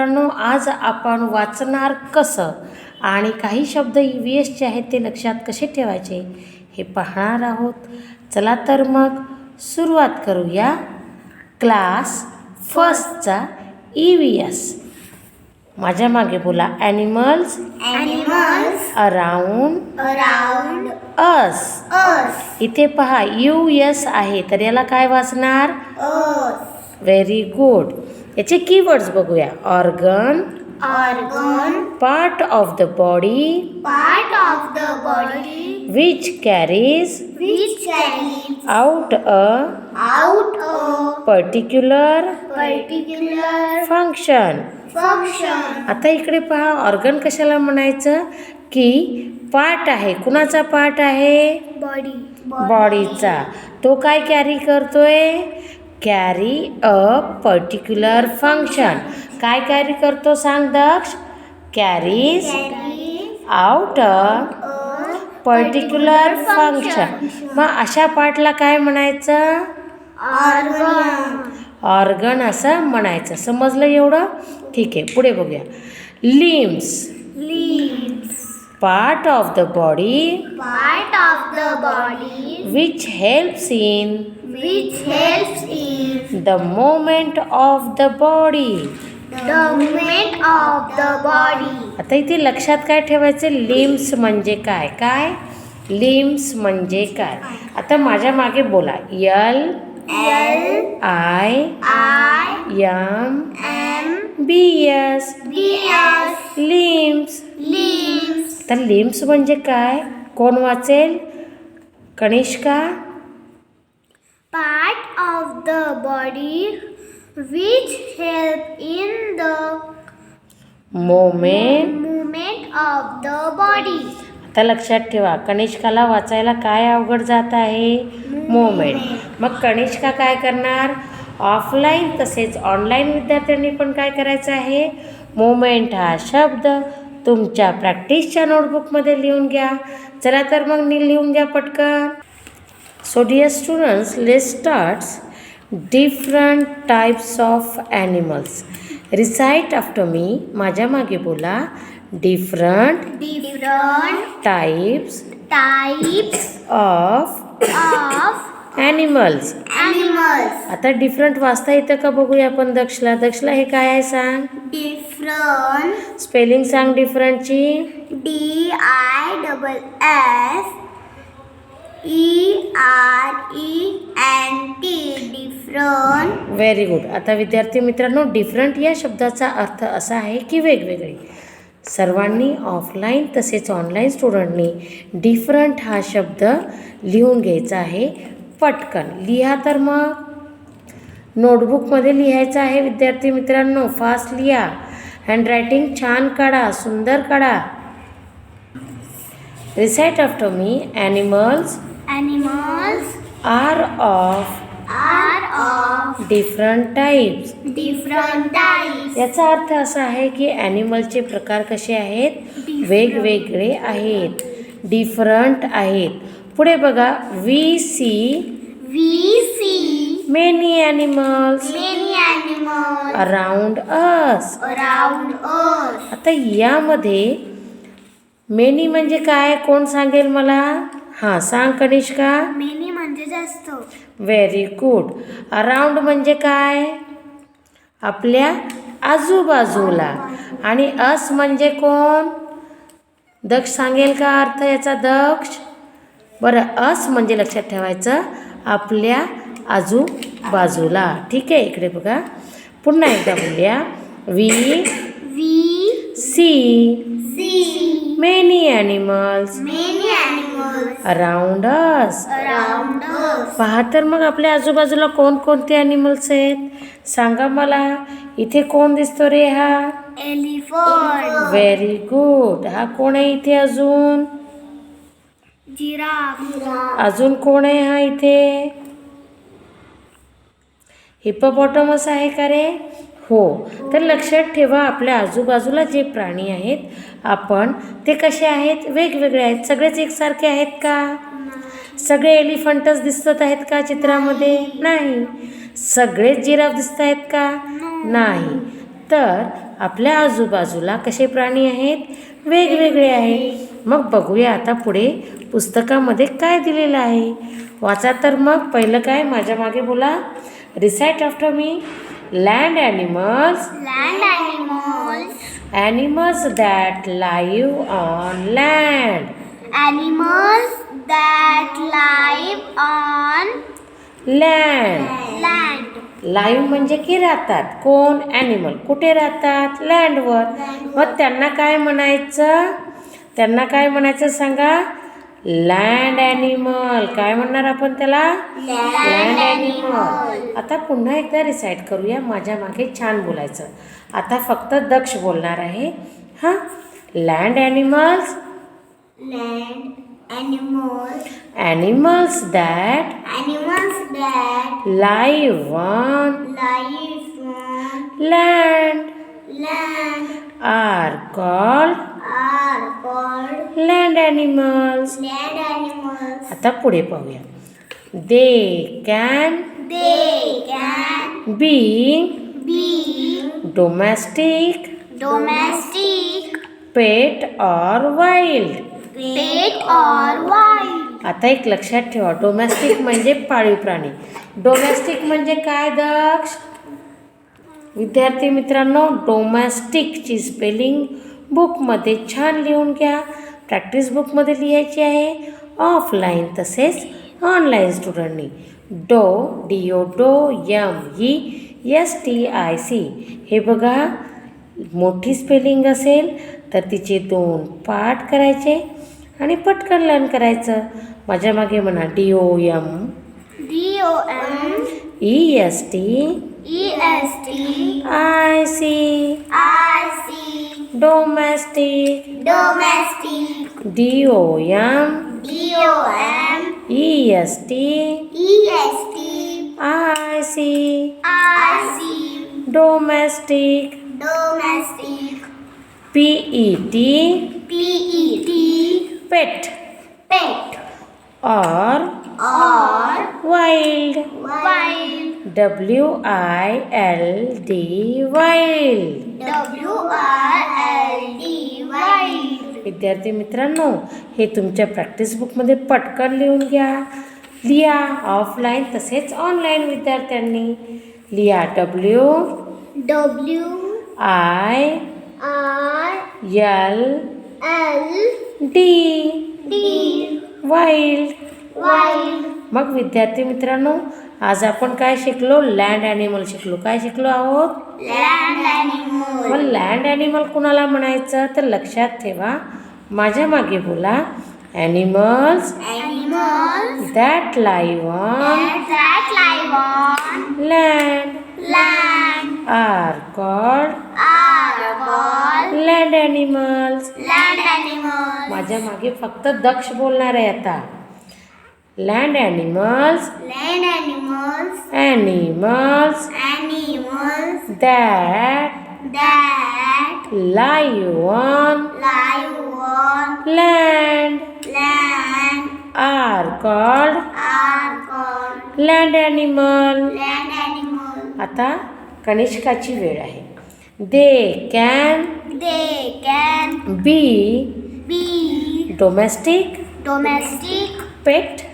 मित्रांनो आज आपण वाचणार कसं आणि काही शब्द ई व्ही एसचे आहेत ते लक्षात कसे ठेवायचे हे पाहणार आहोत. चला तर मग सुरुवात करूया. क्लास फर्स्टचा ई व्ही एस माझ्या मागे बोला. Animals Animals around around us us. इथे पहा यू एस आहे. तर याला काय वाचणार. व्हेरी गुड याचे कीवर्ड्स बघूया. Organ organ part of the body part of the body which carries which carries out a out a particular particular function function आता इकडे पहा ऑर्गन कशाला म्हणायचं? की पार्ट आहे. कुणाचा पार्ट आहे? बॉडी बॉडीचा तो काय कॅरी करतोय? कॅरी अ पर्टिक्युलर फंक्शन काय कॅरी करतो सांग Daksh carries out a particular function मग अशा पार्टला काय म्हणायचं. ऑर्गन असं म्हणायचं समजलं एवढं ठीक आहे पुढे बघूया limbs part of the body Part of the body which helps in which helps in the movement of the body the movement of the body. आता इथे लक्षात काय ठेवायचं? लिम्स म्हणजे काय? काय? लिम्स म्हणजे काय? आता माझ्या मागे बोला. L L I I M B S B S. Limbs. तर लिम्स म्हणजे काय? कोण वाचेल? Kanishka? Part of the body which help in the movement. movement of the body. आता लक्षात ठेवा कनिष्काला वाचायला काय अवघड जात आहे? मोमेंट मग कनिष्का काय करणार? ऑफलाईन तसेच ऑनलाईन विद्यार्थ्यांनी पण काय करायचं आहे? मोमेंट हा शब्द तुमच्या प्रॅक्टिसच्या नोटबुकमध्ये लिहून घ्या. चला तर मग नी लिहून घ्या पटकन. So dear students let starts different types of animals recite after me माझ्या मागे बोला. Different Different types types of of animals animals. आता डिफरंट वाचता येतं का बघूया आपण दक्षला? दक्षला हे काय आहे सांग? Different. स्पेलिंग सांग डिफरंटची D I double S E R E N T different. Very good आता विद्यार्थी मित्रांनो डिफरंट या शब्दाचा अर्थ असा आहे की वेगवेगळे. सर्वांनी ऑफलाईन तसेच ऑनलाईन स्टुडंटनी डिफरंट हा शब्द लिहून घ्यायचा आहे. पटकन. लिहा तर मग. नोटबुकमध्ये लिहायचं आहे विद्यार्थी मित्रांनो. फास्ट लिहा. हँडरायटिंग छान काढा सुंदर काढा. Recite after me animals animals. Are of are of different types different types. याचा अर्थ असा आहे की ॲनिमलचे प्रकार कसे आहेत? वेगवेगळे आहेत. डिफरंट आहेत. पुढे बघा we see we see many animals animals around us around us. आता यामध्ये मेनी म्हणजे काय? कोण सांगेल मला? हां सांग कनिष्का. Many म्हणजे जास्त. व्हेरी गुड अराउंड म्हणजे काय? आपल्या आजूबाजूला. आणि अस म्हणजे कोण? दक्ष सांगेल का अर्थ याचा दक्ष? बरं अस म्हणजे लक्षात ठेवायचं आपल्या आजूबाजूला. ठीक आहे इकडे बघा. पुन्हा एकदा बोलूया. We we see see many animals many animals. Around us around us. पहा तर मग आपल्या आजूबाजूला कोणकोणते ॲनिमल्स आहेत? सांगा मला. इथे कोण दिसतो रे हा? Elephant. व्हेरी गुड हा कोण आहे इथे अजून? Giraffe. अजून कोण आहे हा इथे? हिप्पोपॉटमस आहे का रे? हो. तर लक्षात ठेवा आपल्या आजूबाजूला जे प्राणी आहेत आपण ते कसे आहेत? वेगवेगळे आहेत. सगळेच एकसारखे आहेत का? सगळे एलिफंटच दिसत आहेत का चित्रामध्ये? नाही. सगळेच जिराफ दिसत आहेत का? नाही. तर आपल्या आजूबाजूला कसे प्राणी आहेत? वेगवेगळे आहेत. मग बघूया आता पुढे पुस्तकामध्ये काय दिलेलं आहे. वाचा तर मग. पहिलं काय? माझ्या मागे बोला. Recite after me land animals Land animals. Animals that live on land Animals that live on land land. Live म्हणजे की राहतात. कोण? ॲनिमल कुठे राहतात? लँडवर मग त्यांना काय म्हणायचं? त्यांना काय म्हणायचं सांगा? लँड ॲनिमल काय म्हणणार आपण त्याला? लँड ॲनिमल आता पुन्हा एकदा रिसाईट करूया. माझ्या मागे छान बोलायचं. आता फक्त दक्ष बोलणार आहे. हां? Land animals Land animals. Animals that Animals that live on live on land land are called are called land animals. land animals. आता पुढे पाहूया they can They can be be domestic domestic, pet or wild pet or wild. आता एक लक्षात ठेवा domestic म्हणजे पाळीव प्राणी डोमेस्टिक म्हणजे काय दक्ष विद्यार्थी मित्रांनो डोमेस्टिकची स्पेलिंग बुकमध्ये छान लिहून घ्या. प्रॅक्टिस बुकमध्ये लिहायची आहे. ऑफलाईन तसेच ऑनलाईन स्टुडंटनी डो डी ओ डो यम ही एस टी आय सी हे बघा मोठी स्पेलिंग असेल तर तिचे दोन पाठ करायचे आणि पटकन लर्न करायचं. माझ्या मागे म्हणा D O M D O M E S T E S T. I C. I C. Domestic. Domestic. D O M. D O M. E S T. E S T. I C. I C. Domestic. Domestic. P E T. P E T. Pet. Pet. R or wild wild. W I L D wild W R L D wild. विद्यार्थी मित्रांनो हे तुमच्या practice बुकमध्ये पटकन लिहून घ्या. लिहा offline तसेच ऑनलाईन विद्यार्थ्यांनी. लिहा W W I R L L D D wild wild. मग विद्यार्थी मित्रांनो आज आपण काय शिकलो? लँड ॲनिमल शिकलो. काय शिकलो आहोत? मग लँड ॲनिमल कुणाला म्हणायचं? तर लक्षात ठेवा. माझ्या मागे बोला. Animals that live on land R called called land animals माझ्या मागे फक्त दक्ष बोलणार आहे आता. Land animals land animals animals animals that that live on live on land land R called are called land animal land animals आता कनिष्काची वेळ आहे they can they can be be domestic domestic pet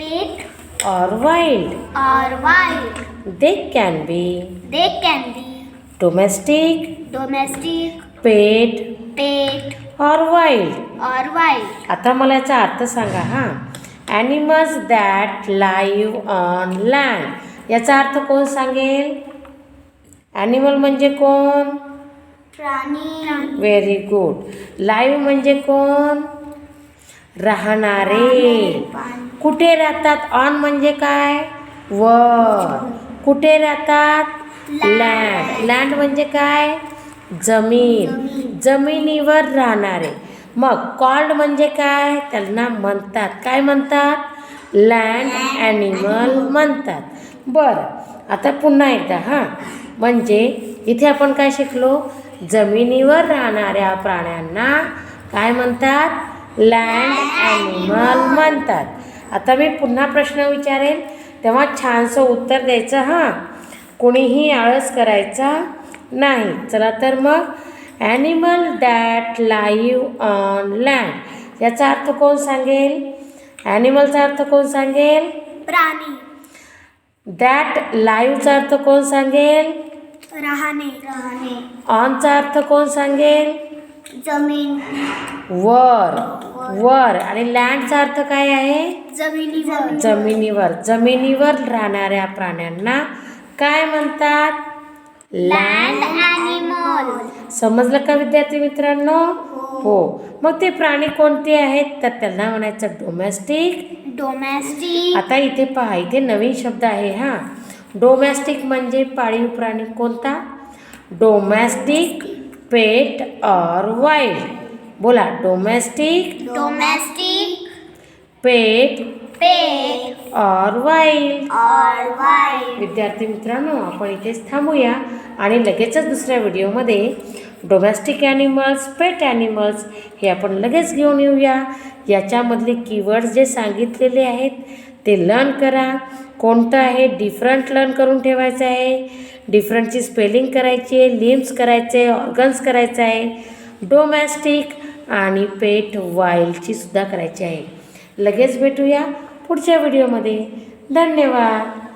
pet or wild or wild. They can B they can be domestic domestic pet pet or wild or wild. आता मला याचा अर्थ सांगा हां. Animals that live on land याचा अर्थ कोण सांगेल? ॲनिमल म्हणजे कोण? प्राणी. व्हेरी गुड लाईव्ह म्हणजे कोण? राहणारे. कुठे राहतात? ऑन म्हणजे काय? वर कुठे राहतात? लँड लँड म्हणजे काय? जमीन. जमिनीवर राहणारे. मग कॉल्ड म्हणजे काय? त्यांना म्हणतात. काय म्हणतात? लँड ॲनिमल म्हणतात. बरं. आता पुन्हा एकदा हां. म्हणजे इथे आपण काय शिकलो? जमिनीवर राहणाऱ्या प्राण्यांना काय म्हणतात? लँड ॲनिमल म्हणतात. आता मी पुन्हा प्रश्न विचारेल तेव्हा छानसं उत्तर द्यायचं हां. कोणीही आळस करायचा नाही. चला तर मग. Animal that live on land याचा अर्थ कोण सांगेल? ॲनिमलचा अर्थ कोण सांगेल? प्राणी. दॅट लाईव्हचा अर्थ कोण सांगेल? राहणे. राहणे ऑनचा अर्थ कोण सांगेल? जमीन. वर. वर. आणि लँडचा अर्थ काय आहे? जमिनीवर. जमिनीवर. जमिनीवर राहणाऱ्या प्राण्यांना काय म्हणतात? लँड ॲनिमल समजलं का विद्यार्थी मित्रांनो? हो. मग ते प्राणी कोणते आहेत? तर त्यांना म्हणायचं डोमेस्टिक डोमेस्टिक आता इथे पहा इथे नवीन शब्द आहे हा. डोमॅस्टिक म्हणजे पाळीव प्राणी कोणता? डोमॅस्टिक पेट ऑर वाईल्ड बोला domestic domestic pet pet or wild or wild विद्यार्थी मित्रांनो आपण इथेच थांबूया. आणि लगेचच दुसऱ्या व्हिडिओमध्ये डोमॅस्टिक ॲनिमल्स पेट ॲनिमल्स हे आपण लगेच घेऊन येऊया. याच्यामधले कीवर्ड्स जे सांगितलेले आहेत ते लर्न करा. कोणतं आहे? डिफरंट लर्न करून ठेवायचं आहे. डिफरंटची स्पेलिंग करायची आहे लिम्स करायचे ऑर्गन्स करायचं आहे डोमॅस्टिक आणि पेट वाईल्डची सुद्धा करायची आहे. लगेच भेटूया पुढच्या व्हिडिओमध्ये. धन्यवाद.